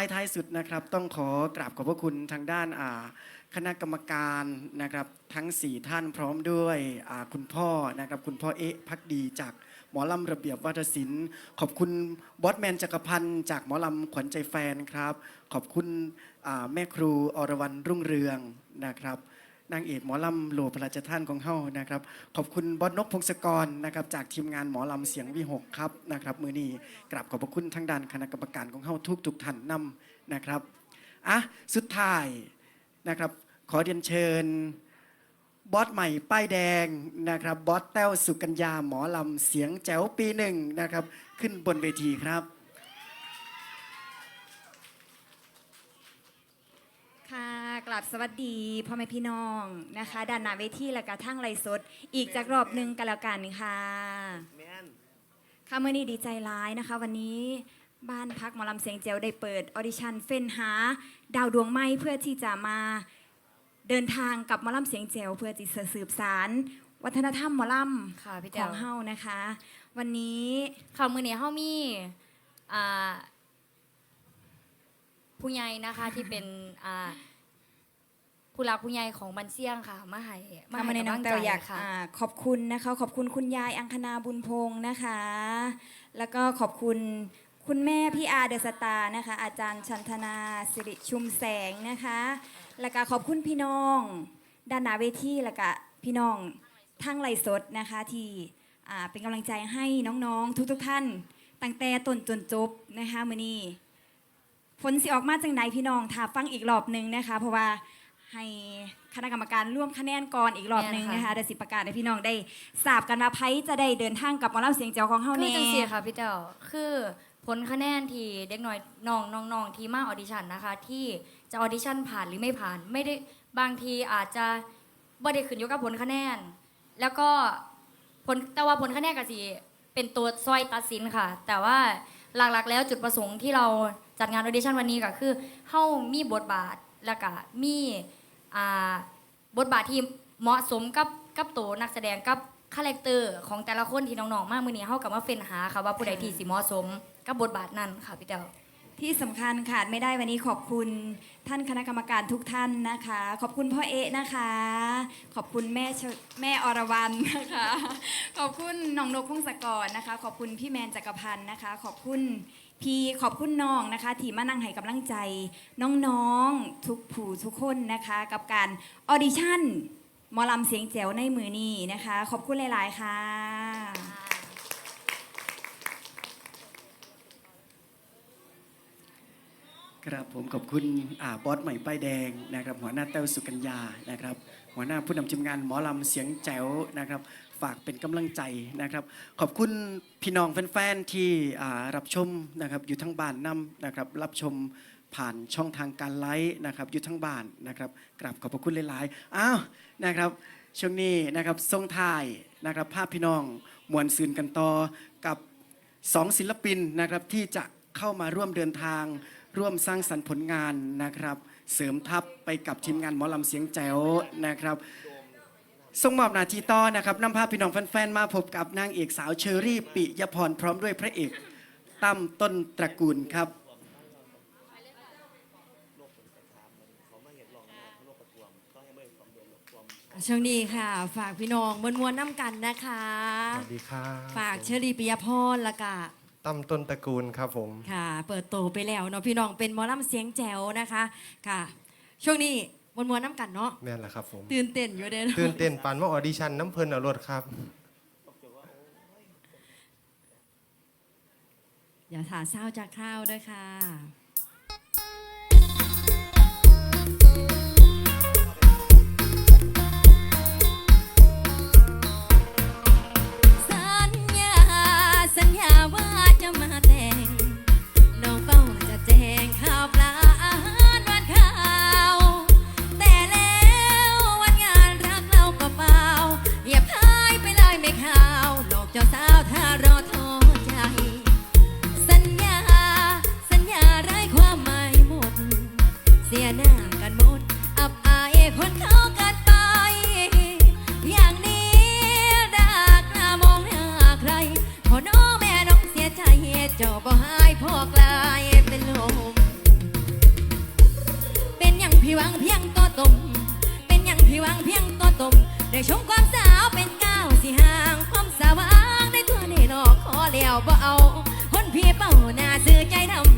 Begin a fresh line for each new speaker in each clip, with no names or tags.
ายท้ายสุดนะครับ ต้องขอกราบขอบพระคุณทางด้านคณะกรรมการนะครับทั้ง 4 ท่านพร้อมด้วยคุณพ่อนะครับคุณพ่อเอ๊ะพักดีจากหมอลำระเบียบวัฒศิลป์ขอบคุณบอสแมนจักรพันธ์จากหมอลำขวัญใจแฟนครับ ขอบคุณแม่ครูอรวรรณรุ่งเรืองนะครับ นางเอกหมอลำหลวงพระราชทานของเฮานะครับ ขอบคุณบอสนกพงศกรนะครับจากทีมงานหมอลำเสียงวิหกครับนะครับมือนี้กราบขอบพระคุณทางด้านคณะกรรมการของเฮาทุกทุกท่านนำนะครับอะสุดท้ายนะครับขอเรียนเชิญบอสใหม่ป้ายแดงนะครับบอสแต้วสุกัญญาหมอลำเสียงแจ๋วปีหนึ่งนะครับขึ้นบนเวทีครับ
ค่ะกลับสวัสดีพ่อแม่พี่น้องนะคะด้านหน้าเวทีและกระทั่งไลฟ์สด อีกจากรอบหนึ่งกันแล้วกันค่ะค่ะเมื่อนี้ดีใจร้ายนะคะ วันนี้บ้านพักหมอลำเสียงเจียวได้เปิดออดิชั่นเฟ้นหา ดาวดวงไม้เพื่อที่จะมาเดินทางกับหมอลำเสียงเจียวเพื่อที่จะสืบสาร วัฒนธรรมหมอล
ค่ะพี่ำ
ข
แจ๋
อ
ว
งเฮานะคะ วันนี้
ค่ะมือนี้เฮามีอ่าผู้ใหญ่นะคะที่เป็นอ่า ผู้รักผู้ใหญ่ของบันเซียงค่ะ มาให้มา
ค่ะ
ให้
มาในน้อง
กำลั
เตาอยาก
ค่ะ
อ่าขอบคุณนะคะ ขอบคุณคุณยายอังคณาบุญพงศ์นะคะ แล้วก็ขอบคุณคุณแม่พี่อาเดอะสตาร์นะคะ อาจารย์ชันธนาสิริชุมแสงนะคะ แล้วก็ขอบคุณพี่น้อง ด้านหน้าเวทีแล้วก็พี่น้องทั้งไลฟ์สดนะคะที่อ่าเป็นกำลังใจให้น้องๆ ทุกๆท่านตั้งแต่ต้นจนจบนะคะมือนี้ผลสิออกมาจังไหนพี่น้องถ้าฟังอีกรอบหนึ่งนะคะ เพราะว่า ให้คณะกรรมการร่วมคะแนนก่อนอีกรอบหนึ่งนะคะเดี๋ยวสิประกาศให้พี่น้องได้ทราบกันว่าไพ่จะได้เดินทางกับหมอลำเสียงเจ้าของเฮา
คือ
แน่
จังซี่ค่ะพี่แจ๋วคือผลคะแนนที่เด็กน้อยน้องน้องๆที่มาออดิชั่นนะคะ ที่จะออดิชั่นผ่านหรือไม่ผ่าน ไม่ได้บางทีอาจจะบ่ได้ขึ้นอยู่กับผลคะแนน แล้วก็ผลแต่ว่าผลคะแนนก็สิเป็นตัวซอยตัดสินค่ะ แต่ว่าหลักๆ แล้วจุดประสงค์ที่เราจัดงานออดิชั่นวันนี้ก็คือเฮามีบทบาทแล้วก็มี อ่าบทบาทที่เหมาะสมกับกับตัวนักแสดงกับคาแรคเตอร์ของแต่ละคนที่น้องๆมากมือนี้เฮากับมาเฟ้นหาค่ะว่าผู้ใดที่สิเหมาะสม กับบทบาทนั้นค่ะพี่เต๋อ
ที่สำคัญขาดไม่ได้วันนี้ขอบคุณท่านคณะกรรมการทุกท่านนะคะ ขอบคุณพ่อเอะนะคะ ขอบคุณแม่ชแม่อรวรรณนะคะ ขอบคุณน้องนกพงศกรนะคะ ขอบคุณพี่แมนจักรพันธ์นะคะ ขอบคุณ พี่ขอบคุณน้องนะคะที่มานั่งให้กำลังใจ น้องๆทุกผู้ทุกคนนะคะ กับการออดิชั่นหมอลำเสียงแจ๋วในมือนี้นะคะ ขอบคุณหลาย ๆ ค่ะ
ครับผมขอบคุณอาบอสใหม่ป้ายแดงนะครับหัวหน้าแต้วสุกัญญานะครับ หัวหน้าผู้นำทีมงานหมอลำเสียงแจ๋วนะครับ ฝากเป็นกำลังใจนะครับ ขอบคุณพี่น้องแฟนๆที่รับชมนะครับอยู่ทั้งบ้านนํนะครับ รับชมผ่านช่องทางการไลฟ์นะครับอยู่ทั้งบ้านนะครับกราบขอบพระคุณหลายๆอ้าวนะครับช่วงนี้นะครับทรงถ่ายนะครับภาพพี่น้องมวลซืนกันต่อกับสองศิลปินนะครับที่จะเข้ามาร่วมเดินทางร่วมสร้างสรรค์ผลงานนะครับ เสริมทัพไปกับทีมงานหมอลำเสียงแจ๋วนะครับส่งมอบหนาทีต่อนะครับนำพาพี่น้องแฟนๆมาพบกับนางเอกสาวเชอรี่ ปิยพรพร้อมด้วยพระเอกตั้มต้นตระกูลครับ
ช่วงนี้ค่ะ ฝากพี่น้องมวลมวลน้ำกันนะคะ
สวัสดีครับ
ฝากเชอรี่ปิยพรและกะ
ตั้มต้นตระกูลครับผม
ค่ะ เปิดโตไปแล้วเนาะพี่น้องเป็นหมอลำเสียงแจ๋วนะคะค่ะ ช่วงนี้มวลมวลน้ำกันเนาะ
แม่นแหละครับผม
ตื่นเต้นอยู่เด้อ
ตื่นเต้นปานว่าออดิชั่นน้ำเพลินเอารถครับ
อย่าถาเศร้าจากข้าวด้วยค่ะ แล้วบ่เอาคนพี่เป่าหน้าซื้อใจทำ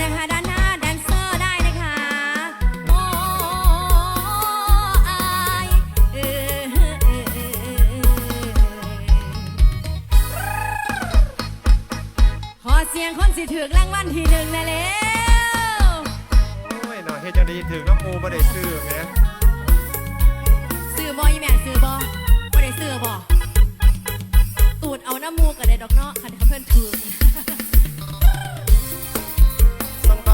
นะคะด้านหน้าแดนเซอร์ได้นะคะโอ้อายเออเออเออเออเออขอเสียงคนสิถือรางวัลที่หนึ่งนะเล้ว
โอ้ยหน่อยเฮ็ดจังไดีถึงน้องมูบ่ได้ซื้อแหม
ซื้อบอยแม่ซื้อบอบ่ได้ซื้อบอตูดเอาน้ำมูกกันเลยดอกเนาะคันคำเพื่อนถือ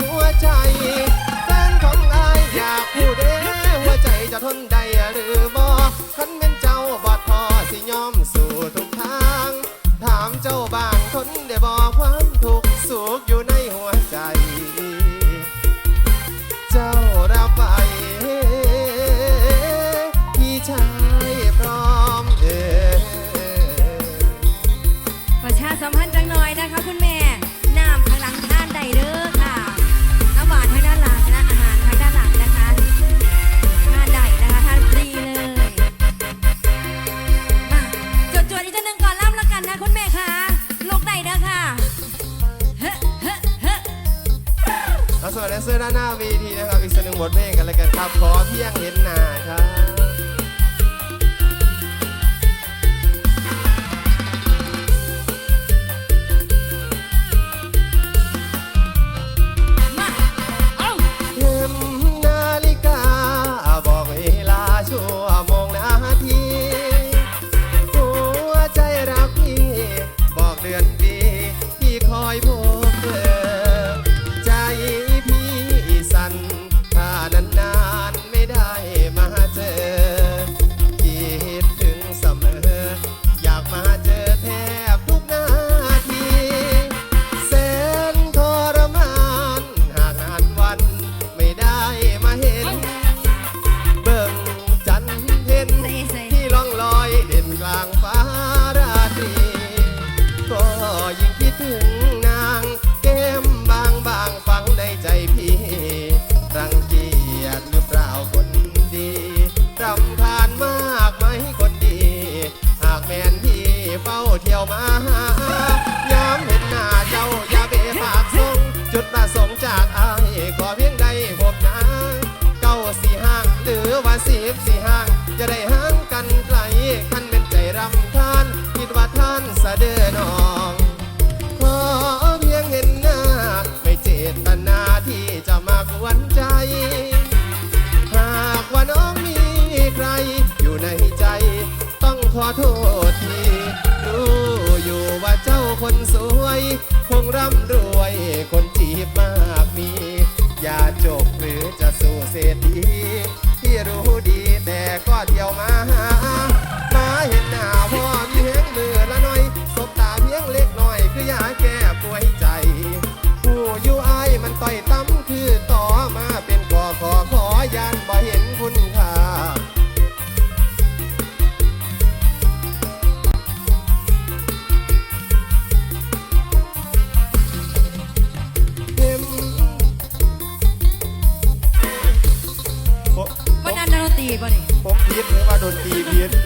หัวใจแฟนของอายอยากพูดเด้หัวใจจะทนได้หรือ ผลเพลงกันเลยกันครับ ขอเที่
ยงเห็นหน้า บสี่ห้าง จะได้ห่างกันไกลขันเป็นใจรำทานคิดว่าท่านสะเดือ
นอง ขอเพียงเห็นหน้า ไม่
เจ
ตนาที่จะมากวนใจ หากว่าน้องมีใคร อยู่ในใจ ต้องขอโทษทีรู้อยู่ว่าเจ้าคนสวย คงร่ำรวยคนจีบมากมี อย่าจบหรือจะสู้เศรษฐี ยวมาหา มาเห็นหน้าพ่อมีแหงมือละหน่อยสบตาเพียงเล็กน้อย คือยาแก้ป่วยใจ ผู้อยู่อายมันต่อยตั้มคือต่อมาเป็นก่อขอขอยานบ่เห็นคุณค่าเต็มผม
วันนั้นดนตรีป่ะนี่
คิดหรือว่าโดนตีเราตื่นเต้นหลายพี่น้อง